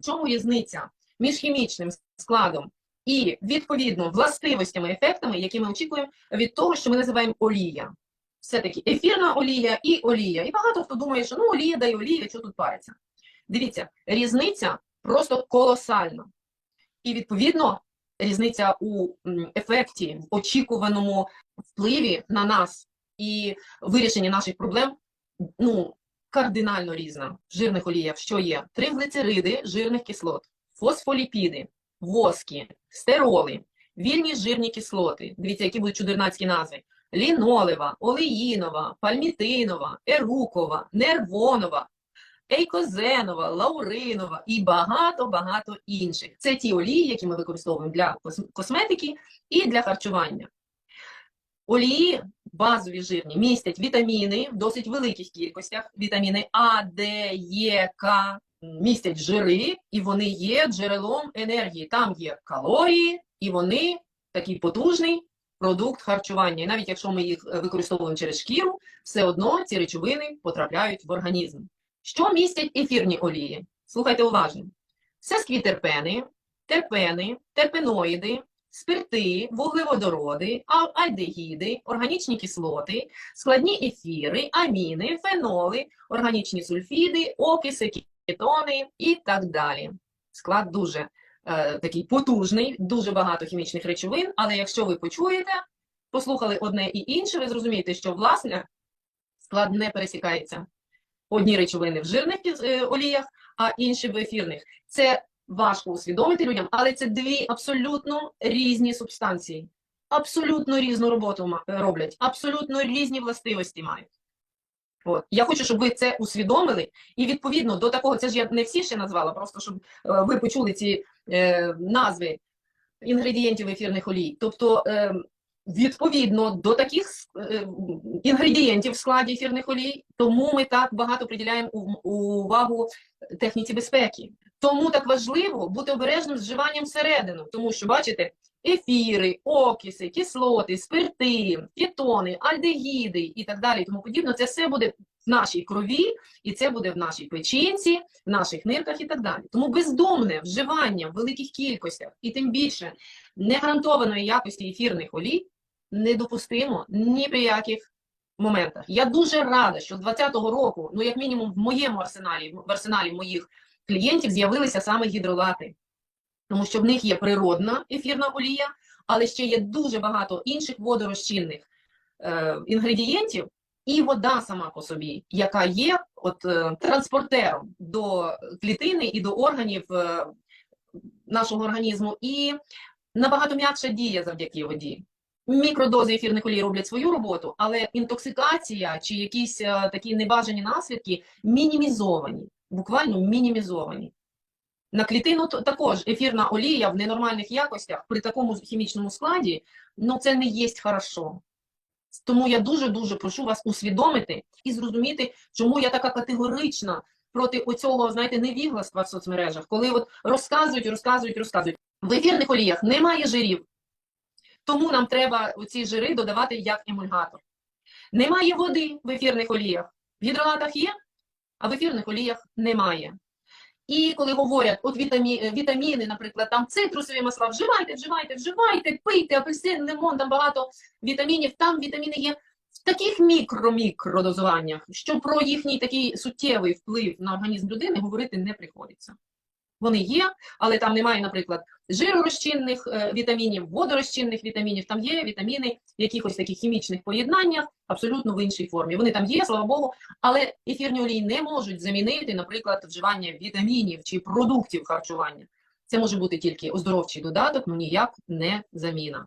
чому різниця між хімічним складом і відповідно властивостями, ефектами, які ми очікуємо від того, що ми називаємо олія. Все-таки ефірна олія і олія. І багато хто думає, що ну олія да й олія, що тут париться. Дивіться, різниця просто колосальна. І відповідно різниця у ефекті, в очікуваному впливі на нас і вирішенні наших проблем ну, кардинально різна. Жирних оліях що є? Триглицериди жирних кислот, фосфоліпіди, воски, стероли, вільні жирні кислоти. Дивіться, які будуть чудернацькі назви. Лінолева, олеїнова, пальмітинова, ерукова, нервонова, ейкозенова, лауринова і багато-багато інших. Це ті олії, які ми використовуємо для кос- косметики і для харчування. Олії базові жирні містять вітаміни в досить великих кількостях. Вітаміни А, Д, Е, К містять жири, і вони є джерелом енергії. Там є калорії, і вони такий потужний продукт харчування. І навіть якщо ми їх е, використовуємо через шкіру, все одно ці речовини потрапляють в організм. Що містять ефірні олії? Слухайте уважно. Це сквітерпени, терпени, терпеноїди, спирти, вуглеводороди, альдегіди, органічні кислоти, складні ефіри, аміни, феноли, органічні сульфіди, окиси, кетони і так далі. Склад дуже е, такий потужний, дуже багато хімічних речовин, але якщо ви почуєте, послухали одне і інше, ви зрозумієте, що власне склад не пересікається. Одні речовини в жирних е, оліях, а інші в ефірних. Це важко усвідомити людям, але це дві абсолютно різні субстанції. Абсолютно різну роботу ма- роблять, абсолютно різні властивості мають. От. Я хочу, щоб ви це усвідомили, і відповідно до такого, це ж я не всі ще назвала, просто щоб е, ви почули ці е, назви інгредієнтів ефірних олій. Тобто, е, відповідно до таких е, інгредієнтів в складі ефірних олій, тому ми так багато приділяємо увагу техніці безпеки. Тому так важливо бути обережним з вживанням всередину, тому що, бачите, ефіри, окиси, кислоти, спирти, кетони, альдегіди і так далі, тому подібне, це все буде в нашій крові, і це буде в нашій печінці, в наших нирках і так далі. Тому бездумне вживання в великих кількостях і тим більше негарантованої якості ефірних олій недопустимо ні при яких моментах. Я дуже рада, що з 2020 року, ну як мінімум в моєму арсеналі, в арсеналі моїх клієнтів з'явилися саме гідролати, тому що в них є природна ефірна олія, але ще є дуже багато інших водорозчинних е, інгредієнтів, і вода сама по собі, яка є от, е, транспортером до клітини і до органів е, нашого організму, і набагато м'якша діє завдяки воді. Мікродози ефірних олій роблять свою роботу, але інтоксикація чи якісь е, такі небажані наслідки мінімізовані, буквально мінімізовані. На клітину також ефірна олія в ненормальних якостях при такому хімічному складі, ну це не є хорошо. Тому я дуже-дуже прошу вас усвідомити і зрозуміти, чому я така категорична проти оцього, знаєте, невігластва в соцмережах, коли от розказують, розказують, розказують. В ефірних оліях немає жирів, тому нам треба ці жири додавати як емульгатор. Немає води в ефірних оліях. В гідролатах є, а в ефірних оліях немає. І коли говорять, от вітамі, е, вітаміни, наприклад, там цитрусові масла, вживайте, вживайте, вживайте, пийте, апельсин, лимон, там багато вітамінів, там вітаміни є в таких мікро-мікродозуваннях, що про їхній такий суттєвий вплив на організм людини говорити не приходиться. Вони є, але там немає, наприклад, жиророзчинних е, вітамінів, водорозчинних вітамінів. Там є вітаміни в якихось таких хімічних поєднаннях, абсолютно в іншій формі. Вони там є, слава Богу, але ефірні олії не можуть замінити, наприклад, вживання вітамінів чи продуктів харчування. Це може бути тільки оздоровчий додаток, ну ніяк не заміна.